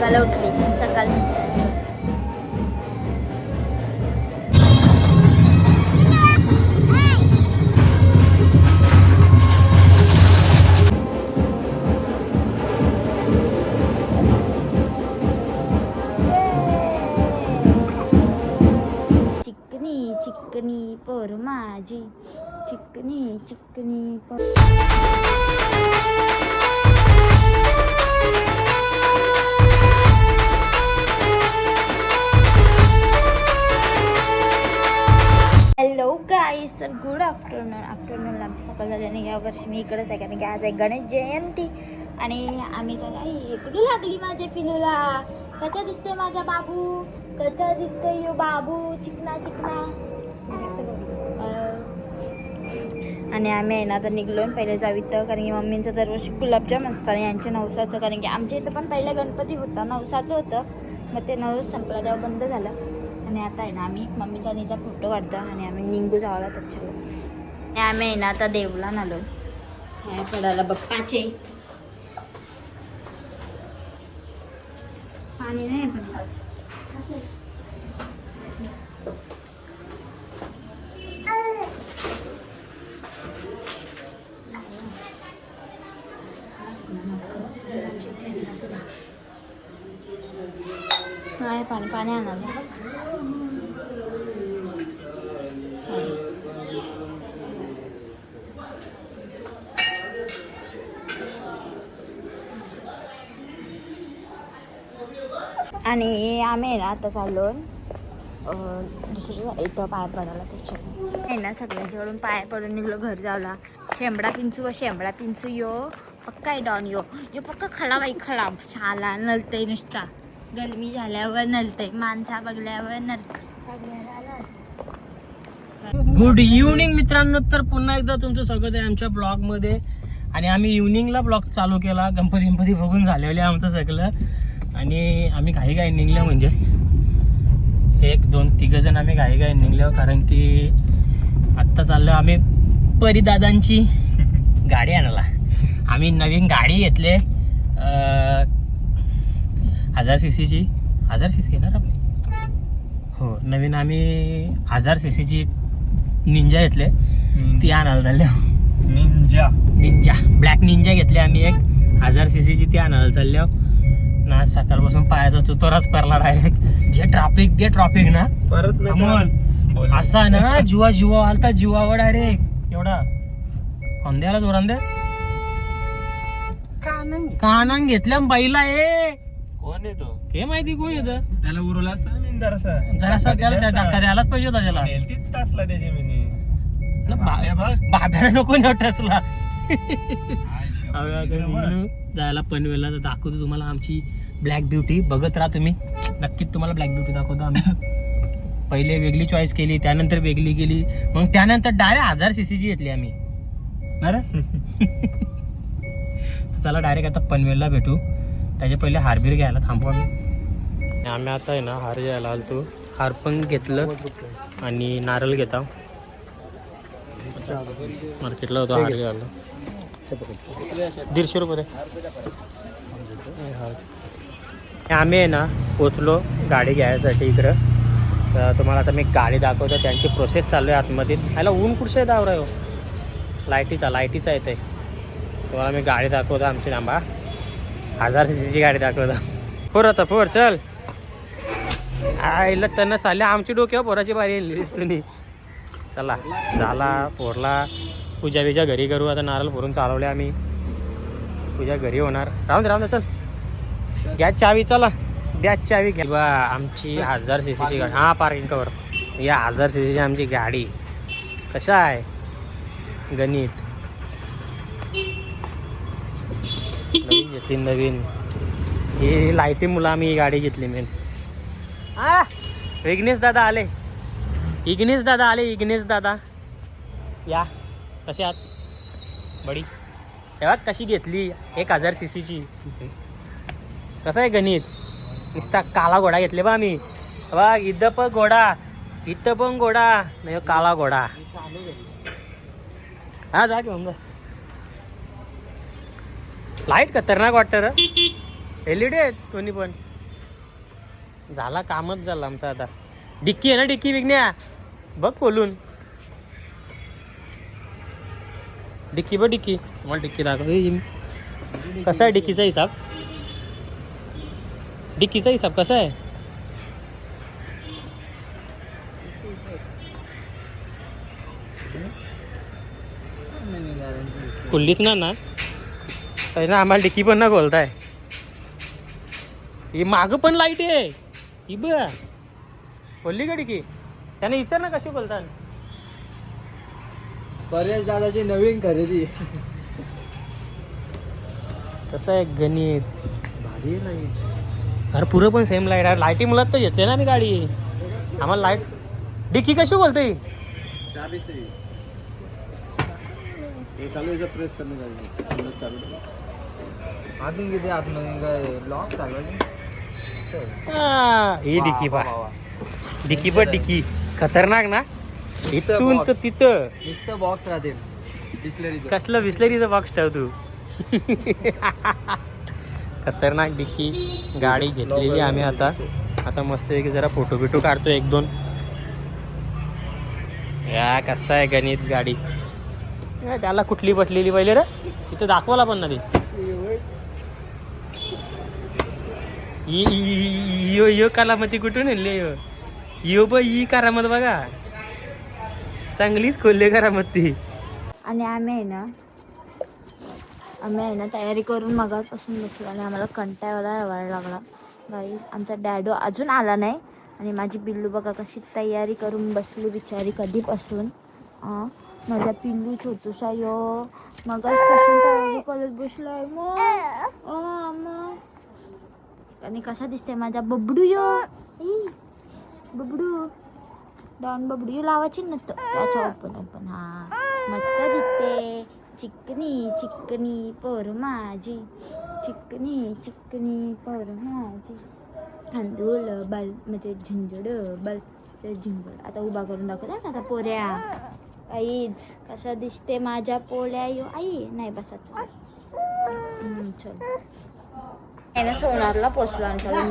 वाजायला उठली सकाळ चिकनी चिकनी पोर माझी चिकनी चिकनी पोर हॅलो गाईस तर गुड आफ्टरनून आफ्टरनूनला सकाळ झाल्याने या वर्षी मी इकडंच आहे. कारण की आज आहे गणेश जयंती. आणि आम्ही चला इकडू लागली माझ्या पिलूला. कशा दिसते माझ्या बाबू? कशा दिसते यो बाबू? चिकना चिकना. आणि आम्ही आहे ना आता निघलो आणि पहिले जावी तर कारण की मम्मींचं दरवर्षी गुलाबजाम असतं आणि यांच्या नवसाचं. कारण की आमच्या इथं पण पहिला गणपती होता नवसाचं होतं. मग ते नवस संपला तेव्हा बंद झालं. आणि आता आहे ना आम्ही मम्मीचा निचा फोटो काढतो आणि आम्ही निंबू जावला तर चलो. आणि आम्ही आहे ना आता देवला आलो. ह्या चढायला बप्पाचे. पाणी नाही पण नाही पाणी पाणी आणायचं. आणि आम्ही आहे ना आता चाललो दुसरं इथं पाय पडायला त्याच्या. आहे ना सगळ्यांच्याकडून पाय पडून निघलो घर जावला शेंबडा पिंचू व शेंबडा पिंचू यो. पक्का आहे डॉन यो. यो पक्का खळा बाई खळा छाला नलतय नुसता. गरमी झाल्यावर नलतय. माणसा बघल्यावर नर गुड इव्हनिंग मित्रांनो. तर पुन्हा एकदा तुमचं स्वागत आहे आमच्या ब्लॉगमध्ये आणि आम्ही इव्हनिंगला ब्लॉग चालू केला. गणपती गणपती बघून झालेले आमचं सगळं. आणि आम्ही काही काही निघलो म्हणजे. एक दोन तिघ जण आम्ही काही काही निघलो कारण की आत्ता चाललो आम्ही परिदादांची गाडी आणायला. आम्ही नवीन गाडी घेतले. हजार सी सीची हजार सी सी येणार आपली? हो नवीन आम्ही हजार सी सीची निंजा घेतले. ती आणायला चालले. निंजा. निंजा. ब्लॅक निंजा घेतली आम्ही एक. हजार सी सीची ती आणायला चाललो. ना सकाळपासून पायाचा तुतोराच पडला डायरेक्ट जे ट्रॅफिक ते ट्रॅफिक ना. परत अमोल असा ना जुवा जुवा आलता जीवावर डायरेक्ट एवढा. अंध्याला जोरान दे. कानांग. घेतल्या बाईला ए कोण आहे तो हे माहिती कोण येतं? त्याला उरवला असा जरासा त्याला त्या धक्का द्यायलाच पाहिजे होता त्याला. तासला त्याची मिनी ना बा- बाब्या बघ. बाब्याला नको न निघलो जायला पनवेलला तर दाखवतो तुम्हाला आमची ब्लॅक ब्युटी बघत राहा तुम्ही. नक्कीच तुम्हाला ब्लॅक ब्युटी दाखवतो आम्ही. पहिले वेगळी चॉईस केली त्यानंतर वेगळी केली. मग त्यानंतर डायरेक्ट हजार सी सीची घेतली आम्ही. ना रे तर चला डायरेक्ट आता पनवेलला भेटू. त्याच्या पहिले हारबीर घ्यायला थांबू आम्ही. आम्ही आता आहे ना हार घ्यायला आलतो. हार पण घेतलं आणि नारळ घेता मार्केटला होतो हार घ्यायला. दीडशे रुपये आम्ही आहे ना पोचलो गाडी घ्यायसाठी इकडं. तर तुम्हाला आता मी गाडी दाखवतो त्यांची प्रोसेस चालू आहे आतमध्ये. ह्याला ऊन कुठचं आहे दावरा हो? लाईटीचा लाईटीचा येते तुम्हाला मी गाडी दाखवतो आमची नांबा हजार सी सीची गाडी दाखवतो. फोर आता फोर चल. आईला त्यांना चालल्या आमची डोक्यावर हो, पोराची बारी येईल तुम्ही चला झाला फोरला पूजा बिजा घरी करू. आता नारळ भरून चालवले आम्ही. पूजा घरी होणार. राहून राहून चल. घ्या चावी चला. द्या चावी घ्या. बा आमची हजार सी सीची गाडी. हां पार्किंग कवर या हजार सी सीची आमची गाडी. कशा आहे? गणित. नवीन घेतली नवीन. ही लाईटी मुलं आम्ही ही गाडी घेतली मेन हा विघ्नेश दादा आले. इग्नेश दादा आले इग्नेश दादा. या. कसे आहात? बडी. तेव्हा कशी घेतली? एक हजार सी सीची. कसं आहे गणित? नुसता काला घोडा घेतले बा आम्ही. बा इथं पण घोडा. इथं पण घोडा. नाही हो, काला घोडा. हा जा घेऊन जा. लाइट खतरनाक वाटतं र. एल ई डी आहेत दोन्ही पण. झाला कामच झालं आमचं आता. डिक्की आहे ना डिक्की विकण्या? बघ खोलून. डिक्की बघ डिक्की. मला डिक्की दाखव कसा आहे डिक्कीचा हिसाब? डिक्कीचा हिसाब कसा आहे? खुल्लीच ना ना. काही ना आम्हाला डिक्की पण ना खोलताय ही मागं पण लाइट आहे. ही बोलली का डिक्की? त्याने विचार ना कशी खोलतात परेश दादाची नवीन खरेदी. कसं आहे गणित? भारी नाही अरे पुरं पण सेम लाइट आहे लाईटी मुलात तर घेतले ना मी गाडी. आम्हाला लाइट डिक्की कशी बोलते प्रेस अजून किती आतमध्ये काय लॉक चालू हा, ही डिक्की पा डिक्की पण डिक्की. खतरनाक ना? इथून तर तिथं. नुसतं बॉक्स राहते. कसलं बिस्लरीचं बॉक्स ठेव तू? खतरनाक डिक्की. गाडी घेतलेली आम्ही आता. आता मस्त की जरा फोटो बिटो काढतो एक दोन. या कसं आहे गणित गाडी? त्याला कुठली बसलेली पहिले रे? तिथं दाखवाला पण ना ते यो यो कालामती कुठून आणले यो? यो ब ई कारामत बघा. चांगलीच खोलले करामती आणि आम्ही आहे ना आम्ही आहे ना तयारी करून मगापासून बसलो आणि आम्हाला कंटाळायला यावायला लागला. गाई आमचा डॅडो अजून आला नाही आणि माझी पिल्लू बघा कशी तयारी करून बसली बिचारी कधीपासून. अं, माझा पिल्लू छोटूसा यो मग तयारी करत बसलाय मग. आणि कसा दिसते माझा बबडू यो? बबडू. डॉन बबडू लावायची ना तो. त्याच्या ओपन ओपन हा. मस्त दिसते चिकनी चिकनी पोर माझी. चिकनी चिकनी पोर माझी. तांदूळ बल म्हणजे झिंजड बल झिंजड. आता उभा करून दाखवता ना आता पोऱ्या. आईच कशा दिसते माझ्या पोळ्या यो? आई नाही बसायचं. चल. त्यानं सोनारला पोचलो आणि चालून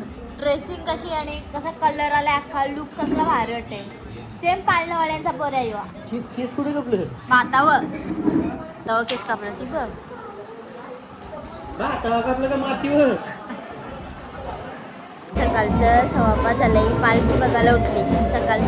ड्रेसिंग कशी आणि कसा कलर आला अख्खा लुक कसला भारी वाटते सेम पाळणंवाल्यांचा पोऱ्या यो केस केस कुठे कपलं मातावर तव केस कापला ती बघ. आता कापलं का मातीवर? सकाळचं सव्वा पाच झालंय. पालखी बघायला उठली. सकाळ